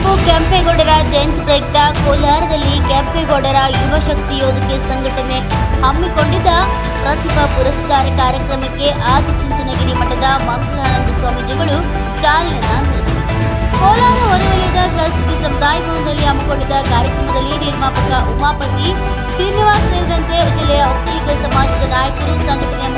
ಪ್ರಭು ಕೆಂಪೇಗೌಡರ ಜಯಂತಿ ಪ್ರಯುಕ್ತ ಕೋಲಾರದಲ್ಲಿ ಕೆಂಪೇಗೌಡರ ಯುವ ಶಕ್ತಿ ಯೋಧಕೆ ಸಂಘಟನೆ ಹಮ್ಮಿಕೊಂಡಿದ್ದ ಪ್ರತಿಭಾ ಪುರಸ್ಕಾರ ಕಾರ್ಯಕ್ರಮಕ್ಕೆ ಆದಿಚುಂಚನಗಿರಿ ಮಠದ ಮಂಗಳಾನಂದ ಸ್ವಾಮೀಜಿಗಳು ಚಾಲನೆ ನೀಡಿದರು. ಕೋಲಾರ ಹೊರವಲಯದ ಖಾಸಗಿ ಸಮುದಾಯ ಭವನದಲ್ಲಿ ಹಮ್ಮಿಕೊಂಡಿದ್ದ ಕಾರ್ಯಕ್ರಮದಲ್ಲಿ ನಿರ್ಮಾಪಕ ಉಮಾಪತಿ ಶ್ರೀನಿವಾಸ್ ಸೇರಿದಂತೆ ಜಿಲ್ಲೆಯ ಒಕ್ಕಲಿಗ ಸಮಾಜದ ನಾಯಕರು ಸಂಘಟನೆಯ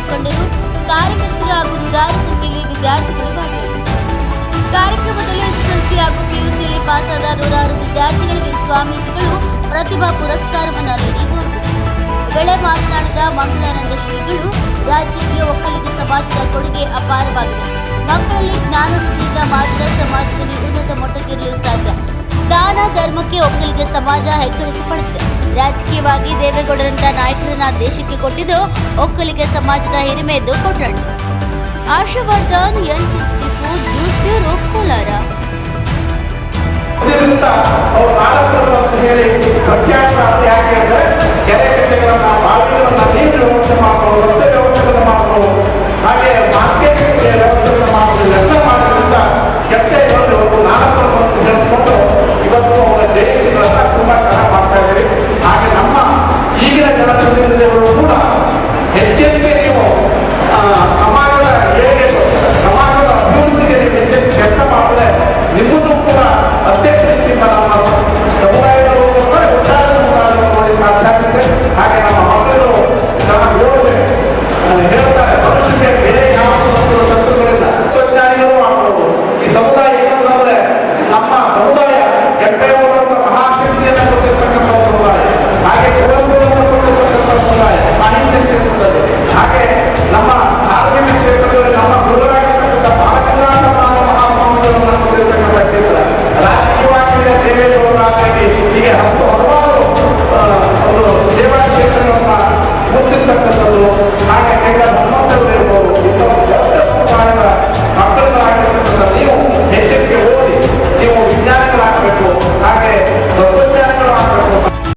ವಿದ್ಯಾರ್ಥಿಗಳಿಗೆ ಸ್ವಾಮೀಜಿಗಳು ಪ್ರತಿಭಾ ಪುರಸ್ಕಾರವನ್ನು ನೀಡಿ ಗೌರವಿಸಿದರು ಬೆಳೆ ಮಾತನಾಡಿದ ಮಂಗಳಾನಂದ ಶ್ರೀಗಳು ರಾಜ್ಯಕ್ಕೆ ಒಕ್ಕಲಿಗ ಸಮಾಜದ ಕೊಡುಗೆ ಅಪಾರವಾಗಿದೆ. ಮಕ್ಕಳಲ್ಲಿ ಜ್ಞಾನ ವೃದ್ಧಿಯಿಂದ ಮಾತ್ರ ಸಮಾಜದಲ್ಲಿ ಉನ್ನತ ಮಟ್ಟಕ್ಕಿರಲು ಸಾಧ್ಯ. ದಾನ ಧರ್ಮಕ್ಕೆ ಒಕ್ಕಲಿಗ ಸಮಾಜ ಹೆಗ್ಗಳಿಕೆ ಪಡುತ್ತೆ. ರಾಜಕೀಯವಾಗಿ ದೇವೇಗೌಡರಂತ ನಾಯಕರನ್ನ ದೇಶಕ್ಕೆ ಕೊಟ್ಟಿದ್ದು ಒಕ್ಕಲಿಗ ಸಮಾಜದ ಹಿರಿಮೆ ಎಂದು ಕೊಂಡಾಡಿದರು Ashavardhan, N news bureau, Kolar. കുട്ടികളെ ഒറ്റ